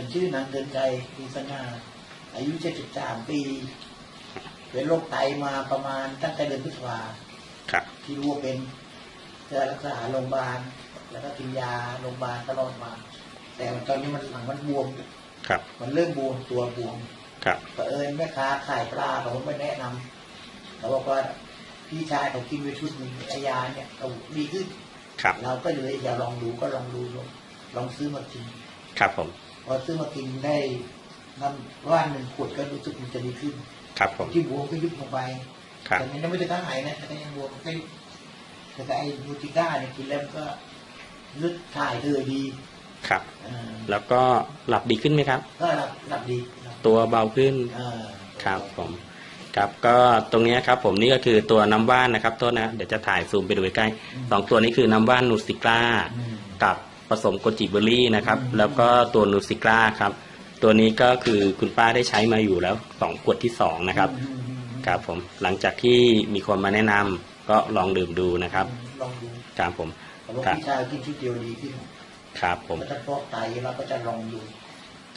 ฉันชื่อนางเดินใจมีสง่าอายุ 73 ปี เป็นโรคไตมาประมาณตั้งแต่เดือนพฤษภาครับที่รู้ว่าเป็นจะรักษาโรงพยาบาล แล้วก็กินยาโรงพยาบาลตลอดมา แต่ตอนนี้มันหลังมันบวมครับ มันเริ่มบวมตัวบวมครับก็เอิญแม่ค้าขายปลาเขาไม่แนะนำเขาบอกว่าพี่ชายเขากินไปชุดหนึ่งไอยาเนี่ยเขาดีขึ้นครับเราก็เลยอยากลองดูก็ลองดูลองลองซื้อมากิน ครับผมพอซื้อมากินได้น้ำว่านหนึ่งขวดก็รู้สึกมันจะดีขึ้น ครับผมที่บวมก็ยุบลงไปครับแต่มันยังไม่ได้ทั้งหายนะแต่ก็ยังบวมก็ยุบแต่ก็ไอ้ยูติก้าเนี่ยกินแล้วมันก็ลึกถ่ายเธอดี ครับอ่าแล้วก็หลับดีขึ้นไหมครับ ก็หลับหลับดีครับตัวเบาขึ้นอ่าครับผมครับก็ตรงเนี้ยครับผมนี่ก็คือตัวน้ำว่านนะครับโทษนะเดี๋ยวจะถ่ายซูมไปดูใกล้ๆสองตัวนี้คือน้ำว่านนูซิกล้าอืมกับ ผสมโกจิเบอร์รี่นะครับอืมแล้วก็ตัวนูซิกล้าครับ ตัวนี้ก็คือคุณป้าได้ใช้มาอยู่แล้วสองขวดที่สองนะครับอืมอืมอืมครับผมหลังจากที่มีคนมาแนะนำก็ลองดื่มดูนะครับลองดูครับผมแต่ว่าครับพี่ชายกินชุดเดียวดีขึ้นครับผมแล้วถ้าฟอกไตเราก็จะลองดู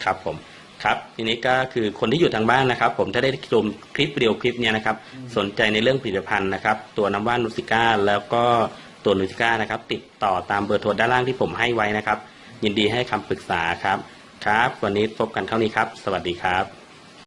ครับผมครับทีนี้ก็คือคนที่อยู่ทางบ้านนะครับ ผมถ้าได้ชมคลิปวิดีโอคลิปเนี้ยนะครับ สนใจในเรื่องผลิตภัณฑ์นะครับ ตัวน้ำว่านนูซิก้าแล้วก็ ตัวนูซิก้านะครับ ติดต่อตามเบอร์โทรด้านล่างที่ผมให้ไว้นะครับ ยินดีให้คำปรึกษาครับ ครับ วันนี้พบกันเท่านี้ครับ สวัสดีครับ